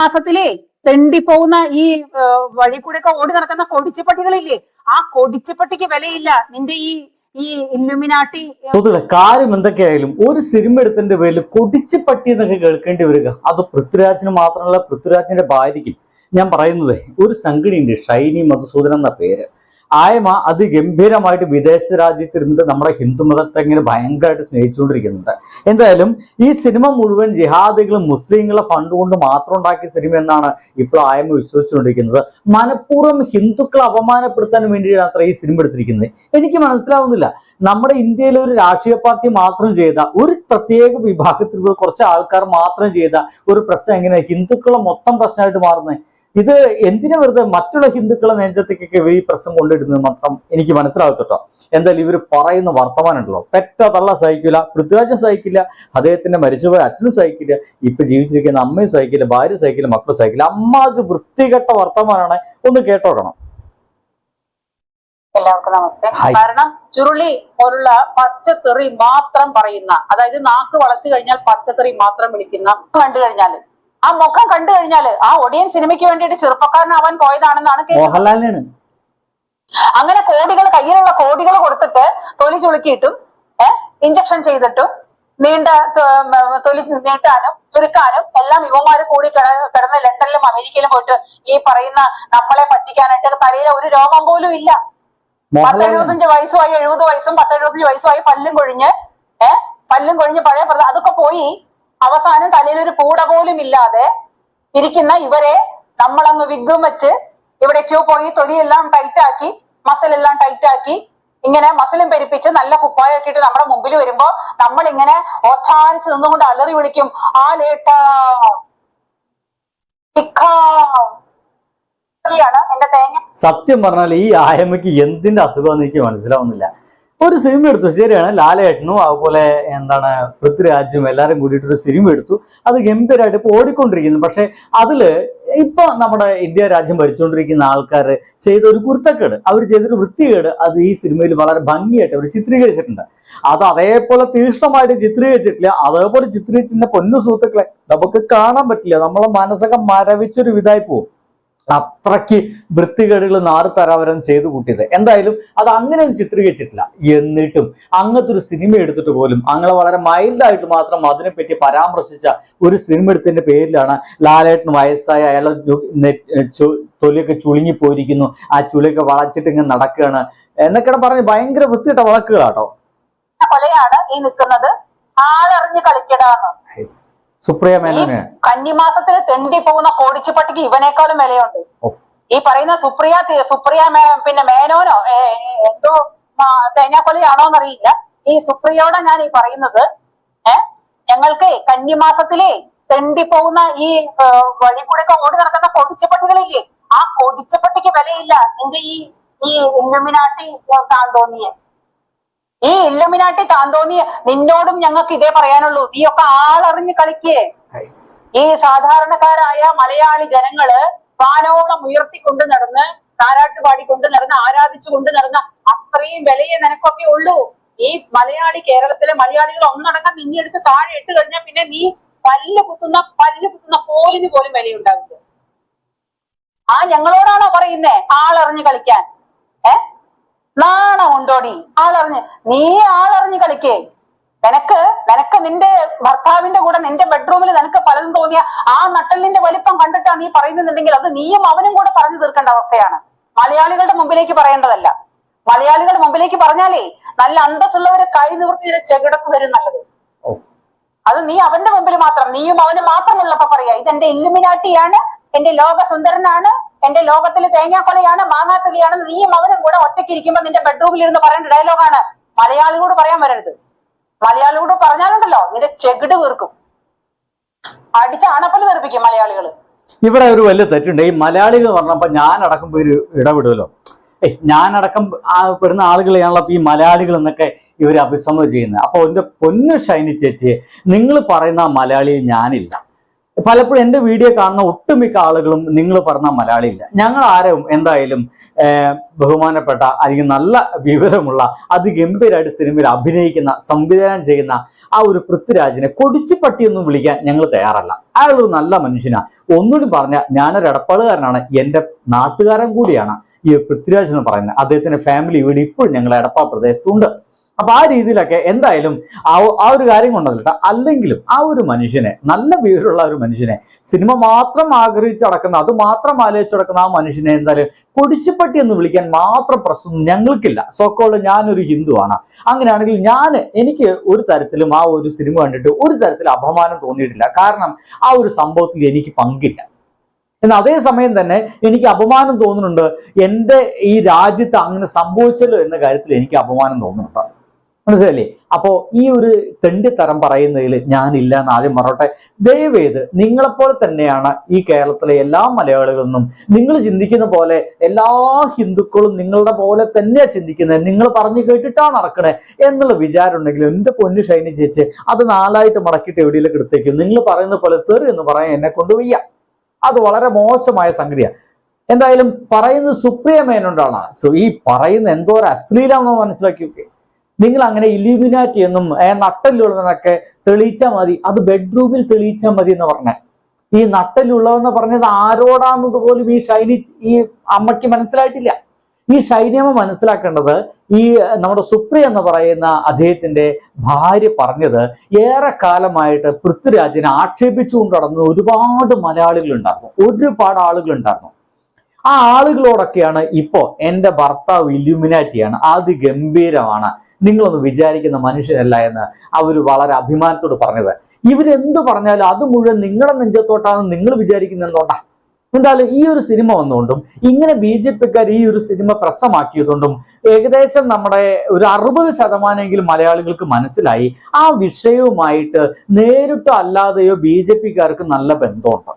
മാസത്തിലേ തെണ്ടിപ്പോകുന്ന ഈ വഴി കൂടെ ഒക്കെ ഓടി നടക്കുന്ന കൊടിച്ചപ്പട്ടികളില്ലേ? ആ കൊടിച്ചപ്പട്ടിക്ക് വിലയില്ല. നിന്റെ ഈ ഈ ഇല്ലുമിനാട്ടി കാര്യം എന്തൊക്കെയായാലും ഒരു സിനിമ എടുത്തിന്റെ പേരിൽ കൊടിച്ചു പട്ടി എന്നൊക്കെ കേൾക്കേണ്ടി വരിക. അത് പൃഥ്വിരാജിന് മാത്രമല്ല പൃഥ്വിരാജിന്റെ ഭാര്യയ്ക്കും. ഞാൻ പറയുന്നത് ഒരു സംഘടനയുണ്ട് ഷൈനി മധുസൂദൻ എന്ന പേര്. ആയമ അതിഗംഭീരമായിട്ട് വിദേശ രാജ്യത്ത് ഇരുന്നിട്ട് നമ്മുടെ ഹിന്ദു മതത്തെ ഇങ്ങനെ ഭയങ്കരമായിട്ട് സ്നേഹിച്ചുകൊണ്ടിരിക്കുന്നുണ്ട്. എന്തായാലും ഈ സിനിമ മുഴുവൻ ജിഹാദികളും മുസ്ലിങ്ങളെ ഫണ്ട് കൊണ്ട് മാത്രം ഉണ്ടാക്കിയ സിനിമ എന്നാണ് ഇപ്പോൾ ആയമ വിശ്വസിച്ചുകൊണ്ടിരിക്കുന്നത്. മനഃപൂർവം ഹിന്ദുക്കളെ അപമാനപ്പെടുത്താൻ വേണ്ടിയാണ് അത്ര ഈ സിനിമ എടുത്തിരിക്കുന്നത്. എനിക്ക് മനസ്സിലാവുന്നില്ല. നമ്മുടെ ഇന്ത്യയിലെ ഒരു രാഷ്ട്രീയ പാർട്ടി മാത്രം ചെയ്ത ഒരു പ്രത്യേക വിഭാഗത്തിലുള്ള കുറച്ച് ആൾക്കാർ മാത്രം ചെയ്ത ഒരു പ്രശ്നം എങ്ങനെ ഹിന്ദുക്കളെ മൊത്തം പ്രശ്നമായിട്ട് മാറുന്നത് ഇത് എന്തിനു വെറുതെ മറ്റുള്ള ഹിന്ദുക്കളെ നെഞ്ചത്തേക്കൊക്കെ ഈ പ്രശ്നം കൊണ്ടിടുന്നത് മാത്രം എനിക്ക് മനസ്സിലാകത്തോ എന്തായാലും ഇവർ പറയുന്ന വർത്തമാനം ഉണ്ടല്ലോ പെറ്റ തള്ള സഹിക്കില്ല പൃഥ്വിരാജും സഹിക്കില്ല അദ്ദേഹത്തിന്റെ മരിച്ചുപോയ അച്ഛനും സഹിക്കില്ല ഇപ്പൊ ജീവിച്ചിരിക്കുന്ന അമ്മയും സഹിക്കില്ല ഭാര്യ സഹിക്കില്ല മക്കളും സഹിക്കില്ല. അമ്മ അത് വൃത്തികെട്ട വർത്തമാനാണ് ഒന്ന് കേട്ടോക്കണം. എല്ലാവർക്കും നമസ്തേ. കാരണം ചുരുളി പോലുള്ള പച്ചത്തെറി മാത്രം പറയുന്ന അതായത് നാക്ക് വളച്ചു കഴിഞ്ഞാൽ പച്ചത്തെറി മാത്രം വിളിക്കുന്ന കണ്ടു കഴിഞ്ഞാൽ ആ മുഖം കണ്ടു കഴിഞ്ഞാൽ ആ ഒടിയൻ സിനിമയ്ക്ക് വേണ്ടിയിട്ട് ചെറുപ്പക്കാരനാവാൻ പോയതാണെന്നാണ് കേട്ടത്. മോഹൻലാലിനാണ്. അങ്ങനെ കോടികൾ കയ്യിലുള്ള കോടികൾ കൊടുത്തിട്ട് തൊലി ചുളുക്കിയിട്ടും ഏഹ് ഇഞ്ചക്ഷൻ ചെയ്തിട്ടും നീണ്ട തൊലി നീട്ടാനും ചുരുക്കാനും എല്ലാം യുവമാര് കൂടി കിട- കിടന്ന് ലണ്ടനിലും അമേരിക്കയിലും പോയിട്ട് ഈ പറയുന്ന നമ്മളെ പറ്റിക്കാനായിട്ട് തലയിൽ ഒരു രോഗം പോലും ഇല്ല. പത്ത് മോഹൻലാലിനാണ്. എഴുപത്തഞ്ച് വയസ്സുമായി എഴുപത് വയസ്സും പത്ത് എഴുപത്തഞ്ച് വയസ്സുമായി പല്ലും കൊഴിഞ്ഞ് ഏഹ് പല്ലും കൊഴിഞ്ഞ് പഴയ അതൊക്കെ പോയി അവസാനം തലയിൽ ഒരു പൂട പോലും ഇല്ലാതെ ഇരിക്കുന്ന ഇവരെ നമ്മളങ്ങ് വിഗ്ഗും വെച്ച് എവിടേക്കോ പോയി തൊലിയെല്ലാം ടൈറ്റ് ആക്കി മസിൽ എല്ലാം ടൈറ്റ് ആക്കി ഇങ്ങനെ മസിലും പെരിപ്പിച്ച് നല്ല കുപ്പായൊക്കെ ഇട്ട് നമ്മുടെ മുമ്പിൽ വരുമ്പോ നമ്മൾ ഇങ്ങനെ ഓച്ചാനിച്ച് നിന്നുകൊണ്ട് അലറി വിളിക്കും ആ ലേട്ടാണ് എന്റെ തേങ്ങ. സത്യം പറഞ്ഞാൽ ഈ ആയമ്മക്ക് എന്തിന്റെ അസുഖം എനിക്ക് മനസ്സിലാവുന്നില്ല. ഒരു സിനിമ എടുത്തു. ശരിയാണ് ലാലേട്ടനും അതുപോലെ എന്താണ് പൃഥ്വിരാജും എല്ലാവരും കൂടിയിട്ട് ഒരു സിനിമ എടുത്തു. അത് ഗംഭീരമായിട്ട് ഇപ്പോൾ ഓടിക്കൊണ്ടിരിക്കുന്നു. പക്ഷേ അതിൽ ഇപ്പൊ നമ്മുടെ ഇന്ത്യ രാജ്യം ഭരിച്ചുകൊണ്ടിരിക്കുന്ന ആൾക്കാർ ചെയ്ത ഒരു കുരുത്തക്കേട് അവർ ചെയ്തൊരു വൃത്തികേട് അത് ഈ സിനിമയിൽ വളരെ ഭംഗിയായിട്ട് അവർ ചിത്രീകരിച്ചിട്ടുണ്ട്. അത് അതേപോലെ തീഷ്ണമായിട്ട് ചിത്രീകരിച്ചിട്ടില്ല. അതേപോലെ ചിത്രീകരിച്ചിട്ടുണ്ട് പൊന്നു സുഹൃത്തുക്കളെ നമുക്ക് കാണാൻ പറ്റില്ല. നമ്മളെ മനസ്സൊക്കെ മരവിച്ചൊരു വിധായി പോകും അത്രയ്ക്ക് വൃത്തികേടുകൾ നാറ് തരാവരം ചെയ്തു കൂട്ടിയത്. എന്തായാലും അത് അങ്ങനെ ഒന്നും ചിത്രീകരിച്ചിട്ടില്ല. എന്നിട്ടും അങ്ങനത്തെ ഒരു സിനിമ എടുത്തിട്ട് പോലും അങ്ങനെ വളരെ മൈൽഡായിട്ട് മാത്രം അതിനെപ്പറ്റി പരാമർശിച്ച ഒരു സിനിമ എടുത്തതിന്റെ പേരിലാണ് ലാലേട്ടന് വയസ്സായ അയാളെ തൊലിയൊക്കെ ചുളുങ്ങി പോയിരിക്കുന്നു. ആ ചുളിയൊക്കെ വളച്ചിട്ട് ഇങ്ങനെ നടക്കുകയാണ്. എന്നൊക്കെ പറഞ്ഞ് ഭയങ്കര വൃത്തിയിട്ട വളക്കുകളാട്ടോ കൊലയാണ് ഈ നിൽക്കുന്നത്. ആളറിഞ്ഞ് കളിക്കടാന്ന്. സുപ്രിയ മേനോന്. കന്നിമാസത്തിൽ തെണ്ടി പോകുന്ന കോടിച്ചുപട്ടിക്ക് ഇവനേക്കാളും വിലയുണ്ട്. ഈ പറയുന്ന സുപ്രിയ സുപ്രിയ പിന്നെ മേനോനോ എന്തോ തേങ്ങാക്കൊലയാണോ എന്നറിയില്ല ഈ സുപ്രിയോടെ ഞാൻ ഈ പറയുന്നത്. ഏഹ് ഞങ്ങൾക്ക് കന്നിമാസത്തിലെ തെണ്ടി പോകുന്ന ഈ വഴി കൂടെ ഒക്കെ ഓടി നടക്കുന്ന കൊടിച്ചപ്പട്ടികളില്ലേ? ആ കൊടിച്ചപ്പട്ടിക്ക് വിലയില്ല. നിന്റെ ഈ ഈ ഇല്ലുമിനാട്ടി താൻ തോന്നിയ. ഈ ഇല്ലുമിനാട്ടി താൻ നിന്നോടും ഞങ്ങൾക്ക് ഇതേ പറയാനുള്ളൂ. നീയൊക്കെ ആളറിഞ്ഞ് കളിക്കേ. ഈ സാധാരണക്കാരായ മലയാളി ജനങ്ങൾ വാനോളം ഉയർത്തിക്കൊണ്ട് നടന്ന് താരാട്ട് പാടിക്കൊണ്ട് നടന്ന് ആരാധിച്ചു കൊണ്ട് നടന്ന അത്രയും വിലയെ നിനക്കൊക്കെ ഉള്ളൂ. ഈ മലയാളി കേരളത്തിലെ മലയാളികൾ ഒന്നടങ്കം നിന്നെ എടുത്ത് താഴെ ഇട്ട് കഴിഞ്ഞാൽ പിന്നെ നീ പല്ല് കുത്തുന്ന പല്ല് കുത്തുന്ന പോലിന് പോലും വിലയുണ്ടാവില്ല. ആ ഞങ്ങളോടാണോ പറയുന്നേ? ആളറിഞ്ഞ് കളിക്കാൻ. ഏ? നാണം ഉണ്ടോടി ആളറിഞ്ഞ് നീ ആളറിഞ്ഞ് കളിക്കേ. നിനക്ക് നിനക്ക് നിന്റെ ഭർത്താവിന്റെ കൂടെ നിന്റെ ബെഡ്റൂമിൽ നിനക്ക് പലതും തോന്നിയ ആ നട്ടലിന്റെ വലിപ്പം കണ്ടിട്ടാ നീ പറയുന്നുണ്ടെങ്കിൽ അത് നീയും അവനും കൂടെ പറഞ്ഞു തീർക്കേണ്ട അവസ്ഥയാണ്. മലയാളികളുടെ മുമ്പിലേക്ക് പറയേണ്ടതല്ല. മലയാളികളുടെ മുമ്പിലേക്ക് പറഞ്ഞാലേ നല്ല അന്തസ്സുള്ളവരെ കൈ നിവർത്തി ചെകിടത്ത് തരും നല്ലത്. അത് നീ അവന്റെ മുമ്പിൽ മാത്രം നീയും അവനും മാത്രമുള്ളപ്പോ പറയാ. ഇതെന്റെ ഇല്ലുമിനാട്ടിയാണ് എന്റെ ലോക സുന്ദരനാണ് എന്റെ ലോകത്തിലെ തേങ്ങാക്കൊലയാണ് മാങ്ങാത്തൊലിയാണ് നീയും അവനും കൂടെ ഒറ്റയ്ക്ക് ഇരിക്കുമ്പോ നിന്റെ ബെഡ്റൂമിൽ ഇരുന്ന് പറയേണ്ട ഡയലോഗാണ് മലയാളികളോട് പറയാൻ വരരുത്. മലയാളികളോട് പറഞ്ഞാലുണ്ടല്ലോ നിന്റെ ചെകിട് വീർക്കും. അടിച്ച അണപ്പൽ തെറിപ്പിക്കും മലയാളികൾ ഇവിടെ ഒരു വലിയ തെറ്റുണ്ട്. ഈ മലയാളികൾ പറഞ്ഞപ്പോ ഞാൻ അടക്കം ഒരു ഇടപെടുമല്ലോ ഏയ് ഞാനടക്കം പെടുന്ന ആളുകളെയാണല്ലോ ഈ മലയാളികൾ എന്നൊക്കെ ഇവർ അഭിസംബോധന ചെയ്യുന്നത്. അപ്പൊ എന്റെ പൊന്നു ഷൈനി ചേച്ചി നിങ്ങൾ പറയുന്ന മലയാളി ഞാനില്ല. പലപ്പോഴും എന്റെ വീഡിയോ കാണുന്ന ഒട്ടുമിക്ക ആളുകളും നിങ്ങൾ പറഞ്ഞ മലയാളിയില്ല. ഞങ്ങൾ ആരും എന്തായാലും ബഹുമാനപ്പെട്ട അല്ലെങ്കിൽ നല്ല വിവരമുള്ള അതിഗംഭീരമായിട്ട് സിനിമയിൽ അഭിനയിക്കുന്ന സംവിധാനം ചെയ്യുന്ന ആ ഒരു പൃഥ്വിരാജിനെ കൊടിച്ചുപട്ടിയൊന്നും വിളിക്കാൻ ഞങ്ങൾ തയ്യാറല്ല. അയാളൊരു നല്ല മനുഷ്യനാ. ഒന്നുകൂടി പറഞ്ഞ ഞാനൊരു ഇടപ്പാടുകാരനാണ് എന്റെ നാട്ടുകാരൻ കൂടിയാണ് ഈ പൃഥ്വിരാജ് എന്ന് പറയുന്നത്. അദ്ദേഹത്തിന്റെ ഫാമിലി വീട് ഇപ്പോഴും ഞങ്ങൾ എടപ്പാ പ്രദേശത്തുണ്ട്. അപ്പൊ ആ രീതിയിലൊക്കെ എന്തായാലും ആ ആ ഒരു കാര്യം കൊണ്ടല്ല അല്ലെങ്കിലും ആ ഒരു മനുഷ്യനെ നല്ല പേരുള്ള ഒരു മനുഷ്യനെ സിനിമ മാത്രം ആഗ്രഹിച്ച് നടക്കുന്ന അത് മാത്രം ആലോചിച്ച് നടക്കുന്ന ആ മനുഷ്യനെ എന്തായാലും കൊടിച്ചുപട്ടി എന്ന് വിളിക്കാൻ മാത്രം പ്രശ്നം ഞങ്ങൾക്കില്ല. സോക്കോൾ ഞാനൊരു ഹിന്ദുവാണ്. അങ്ങനെയാണെങ്കിൽ ഞാൻ എനിക്ക് ഒരു തരത്തിലും ആ ഒരു സിനിമ കണ്ടിട്ട് ഒരു തരത്തിൽ അപമാനം തോന്നിയിട്ടില്ല. കാരണം ആ ഒരു സംഭവത്തിൽ എനിക്ക് പങ്കില്ല. എന്നാൽ അതേസമയം തന്നെ എനിക്ക് അപമാനം തോന്നുന്നുണ്ട്. എന്റെ ഈ രാജ്യത്ത് അങ്ങനെ സംഭവിച്ചല്ലോ എന്ന കാര്യത്തിൽ എനിക്ക് അപമാനം തോന്നുന്നുണ്ട്. മനസ്സിലല്ലേ അപ്പോ ഈ ഒരു തെണ്ടിത്തരം പറയുന്നതിൽ ഞാനില്ല എന്ന് ആദ്യം പറഞ്ഞോട്ടെ. ദയവേത് നിങ്ങളെപ്പോലെ തന്നെയാണ് ഈ കേരളത്തിലെ എല്ലാ മലയാളികളൊന്നും നിങ്ങൾ ചിന്തിക്കുന്ന പോലെ എല്ലാ ഹിന്ദുക്കളും നിങ്ങളുടെ പോലെ തന്നെയാണ് ചിന്തിക്കുന്നത് നിങ്ങൾ പറഞ്ഞു കേട്ടിട്ടാണ് നടക്കണേ എന്നുള്ള വിചാരം ഉണ്ടെങ്കിൽ എന്റെ പൊന്നു ഷൈനി ചേച്ചി അത് നാലായിട്ട് മടക്കിയിട്ട് എവിടെയെങ്കിലും എടുത്തേക്കും. നിങ്ങൾ പറയുന്ന പോലെ തെറി എന്ന് പറയാൻ എന്നെ കൊണ്ട് വയ്യ. അത് വളരെ മോശമായ സംഗതിയാണ് എന്തായാലും പറയുന്നത് സുപ്രിയ മേനോണ്ടാണ് സോ ഈ പറയുന്ന എന്തോ ഒരു അശ്ലീലാണെന്ന് മനസ്സിലാക്കി നിങ്ങൾ അങ്ങനെ ഇലിമിനാറ്റി എന്നും നട്ടലുള്ളതെന്നൊക്കെ തെളിയിച്ചാൽ മതി. അത് ബെഡ്റൂമിൽ തെളിയിച്ചാൽ മതി എന്ന് പറഞ്ഞ. ഈ നട്ടലുള്ളതെന്ന് പറഞ്ഞത് ആരോടാന്നത് പോലും ഈ ഷൈനി ഈ അമ്മയ്ക്ക് മനസ്സിലായിട്ടില്ല. ഈ ശൈനിയമ്മ മനസ്സിലാക്കേണ്ടത് ഈ നമ്മുടെ സുപ്രിയ എന്ന് പറയുന്ന അദ്ദേഹത്തിന്റെ ഭാര്യ പറഞ്ഞത് ഏറെ കാലമായിട്ട് പൃഥ്വിരാജിനെ ആക്ഷേപിച്ചുകൊണ്ട് നടന്ന ഒരുപാട് മലയാളികൾ ഉണ്ടായിരുന്നു. ഒരുപാട് ആളുകൾ ഉണ്ടായിരുന്നു. ആ ആളുകളോടൊക്കെയാണ് ഇപ്പോ എന്റെ ഭർത്താവ് ഇല്യൂമിനാറ്റിയാണ് അത് ഗംഭീരമാണ്. നിങ്ങളൊന്ന് വിചാരിക്കുന്ന മനുഷ്യനല്ല എന്ന് അവർ വളരെ അഭിമാനത്തോട് പറഞ്ഞത്. ഇവരെന്ത് പറഞ്ഞാലും അത് മുഴുവൻ നിങ്ങളുടെ നെഞ്ചത്തോട്ടാണെന്ന് നിങ്ങൾ വിചാരിക്കുന്ന എന്തുകൊണ്ടാ എന്തായാലും ഈ ഒരു സിനിമ വന്നുകൊണ്ടും ഇങ്ങനെ ബി ജെ പിക്കാർ ഈ ഒരു സിനിമ പ്രസമാക്കിയതുകൊണ്ടും ഏകദേശം നമ്മുടെ ഒരു അറുപത് ശതമാനമെങ്കിലും മലയാളികൾക്ക് മനസ്സിലായി ആ വിഷയവുമായിട്ട് നേരിട്ടോ അല്ലാതെയോ ബി ജെ പിക്കാർക്ക് നല്ല ബന്ധമുണ്ട്.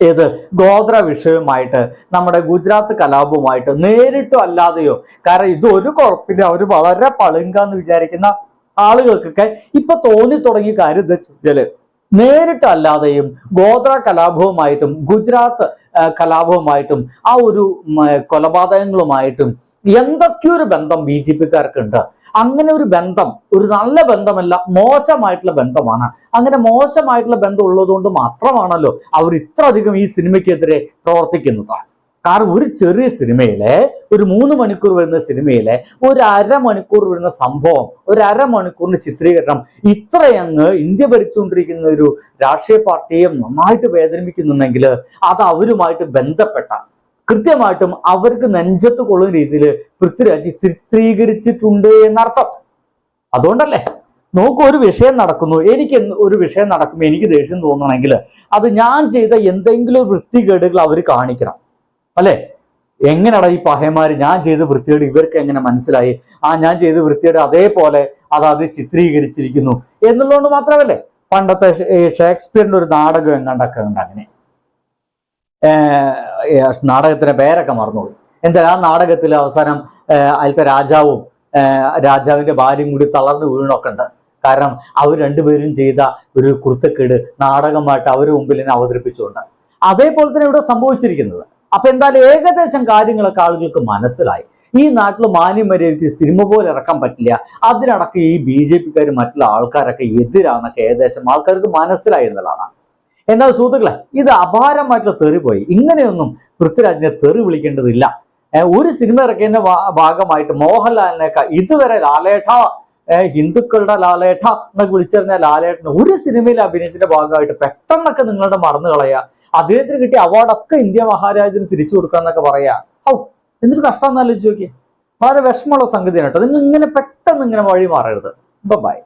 ഏത് ഗോത്ര വിഷയവുമായിട്ട് നമ്മുടെ ഗുജറാത്ത് കലാപവുമായിട്ട് നേരിട്ടോ അല്ലാതെയോ? കാരണം ഇത് ഒരു കുഴപ്പമില്ല. അവർ വളരെ പളുങ്കാന്ന് വിചാരിക്കുന്ന ആളുകൾക്കൊക്കെ ഇപ്പൊ തോന്നി തുടങ്ങിയ കാര്യം എന്താ വെച്ചാൽ നേരിട്ടല്ലാതെയും ഗോത്ര കലാപവുമായിട്ടും ഗുജറാത്ത് കലാപവുമായിട്ടും ആ ഒരു കൊലപാതകങ്ങളുമായിട്ടും എന്തൊക്കെയോ ഒരു ബന്ധം ബി ജെ പിക്കാർക്കുണ്ട്? അങ്ങനെ ഒരു ബന്ധം ഒരു നല്ല ബന്ധമല്ല മോശമായിട്ടുള്ള ബന്ധമാണ്. അങ്ങനെ മോശമായിട്ടുള്ള ബന്ധം ഉള്ളതുകൊണ്ട് മാത്രമാണല്ലോ അവർ ഇത്ര അധികം ഈ സിനിമയ്ക്കെതിരെ പ്രവർത്തിക്കുന്നത്. കാരണം ഒരു ചെറിയ സിനിമയിലെ ഒരു മൂന്ന് മണിക്കൂർ വരുന്ന സിനിമയിലെ ഒരു അരമണിക്കൂർ വരുന്ന സംഭവം ഒരു അരമണിക്കൂറിന് ചിത്രീകരണം ഇത്രയങ്ങ് ഇന്ത്യ ഭരിച്ചുകൊണ്ടിരിക്കുന്ന ഒരു രാഷ്ട്രീയ പാർട്ടിയെ നന്നായിട്ട് വേദനിപ്പിക്കുന്നുണ്ടെങ്കിൽ അത് അവരുമായിട്ട് ബന്ധപ്പെട്ട കൃത്യമായിട്ടും അവർക്ക് നെഞ്ചത്ത് കൊള്ളുന്ന രീതിയിൽ പൃഥ്വിരാജ് ചിത്രീകരിച്ചിട്ടുണ്ട് എന്നർത്ഥം. അതുകൊണ്ടല്ലേ? നോക്കൂ ഒരു വിഷയം നടക്കുന്നു. എനിക്ക് ഒരു വിഷയം നടക്കുമ്പോൾ എനിക്ക് ദേഷ്യം തോന്നണമെങ്കിൽ അത് ഞാൻ ചെയ്ത എന്തെങ്കിലും വൃത്തികേടുകൾ അവർ കാണിക്കണം. അല്ലേ? എങ്ങനെയാടാ ഈ പഹയന്മാർ ഞാൻ ചെയ്ത വൃത്തികേട് ഇവർക്ക് എങ്ങനെ മനസ്സിലായി? ആ ഞാൻ ചെയ്ത വൃത്തികേട് അതേപോലെ അത് അത് ചിത്രീകരിച്ചിരിക്കുന്നു എന്നുള്ളതുകൊണ്ട് മാത്രമല്ലേ? പണ്ടത്തെ ഷേക്സ്പിയറിന്റെ ഒരു നാടകം എങ്ങാണ്ടൊക്കെ ഉണ്ട് അങ്ങനെ. നാടകത്തിന്റെ പേരൊക്കെ മറന്നുപോയി. എന്താ ആ നാടകത്തിൽ അവസാനം അതിലത്തെ രാജാവും രാജാവിന്റെ ഭാര്യയും കൂടി തളർന്നു വീണൊക്കെ ഉണ്ട്. കാരണം അവർ രണ്ടുപേരും ചെയ്ത ഒരു കുർത്തക്കേട് നാടകമായിട്ട് അവരുടെ മുമ്പിൽ തന്നെ അവതരിപ്പിച്ചുകൊണ്ട്. അതേപോലെ തന്നെ ഇവിടെ സംഭവിച്ചിരിക്കുന്നത്. അപ്പൊ എന്തായാലും ഏകദേശം കാര്യങ്ങളൊക്കെ ആളുകൾക്ക് മനസ്സിലായി. ഈ നാട്ടിൽ മാന്യമര്യാദയ്ക്ക് സിനിമ പോലെ ഇറക്കാൻ പറ്റില്ല. അതിനടക്കം ഈ ബി ജെ പിക്കാർ മറ്റുള്ള ആൾക്കാരൊക്കെ എതിരാണെന്നൊക്കെ ഏകദേശം ആൾക്കാർക്ക് മനസ്സിലായി എന്നുള്ളതാണ്. എന്നാൽ സുഹൃത്തുക്കളെ ഇത് അപാരമായിട്ടുള്ള തെറി പോയി ഇങ്ങനെയൊന്നും പൃഥ്വിരാജിനെ തെറി വിളിക്കേണ്ടതില്ല. ഒരു സിനിമ ഇറക്കിയതിന്റെ ഭാഗമായിട്ട് മോഹൻലാലിനേക്കാൾ ഇതുവരെ ലാലേട്ട ഹിന്ദുക്കളുടെ ലാലേട്ട എന്നൊക്കെ വിളിച്ചറിഞ്ഞ ലാലേട്ടന് ഒരു സിനിമയിൽ അഭിനയിച്ചതിന്റെ ഭാഗമായിട്ട് പെട്ടെന്നൊക്കെ നിങ്ങളുടെ മറന്നു കളയുക അദ്ദേഹത്തിന് കിട്ടിയ അവാർഡൊക്കെ ഇന്ത്യ മഹാരാജന് തിരിച്ചു കൊടുക്കാന്നൊക്കെ പറയാ. ഔ എന്നിട്ട് കഷ്ടം എന്നാലോചിച്ച് നോക്കിയേ. വളരെ വിഷമമുള്ള സംഗതിയാണ് കേട്ടോ. നിങ്ങൾ ഇങ്ങനെ പെട്ടെന്ന് ഇങ്ങനെ വഴി മാറരുത്. ബൈ